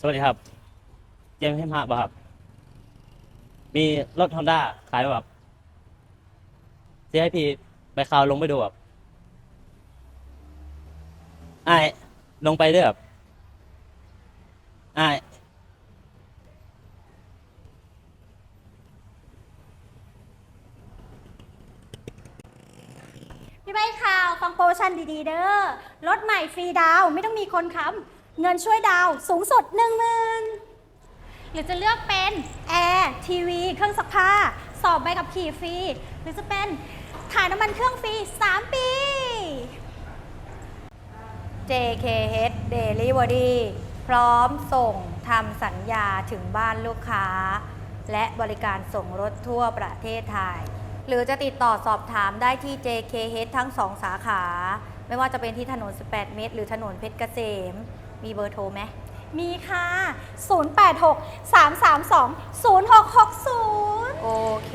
สวัสดีครับเจมส์เฮมาบ่ครับ มีรถฮอนด้าขายแบ่ครับจะให้พี่ไปข่าวลงไปดูครับไอ้ายลงไปเด้อครับไอ้ายพี่ใบข่าวฟังโปรโมชั่นดีๆ เด้อรถใหม่ฟรีดาวน์ไม่ต้องมีคนค้ำ เงินช่วยดาวน์สูงสุด1 0,000หรือจะเลือกเป็นแอร์ทีวีเครื่องซักผ้า สอบใบขับขี่ฟรี หรือจะเป็นถ่ายน้ำมันเครื่องฟรี 3 ปี JKH Delivery พร้อมส่งทำสัญญาถึงบ้านลูกค้า และบริการส่งรถทั่วประเทศไทย หรือจะติดต่อสอบถามได้ที่ JKH ทั้ง 2 สาขา ไม่ว่าจะเป็นที่ถนน 18 เมตร หรือถนนเพชรเกษม มีเบอร์โทรไหมมีค่ะ 086 332 0660 โอเค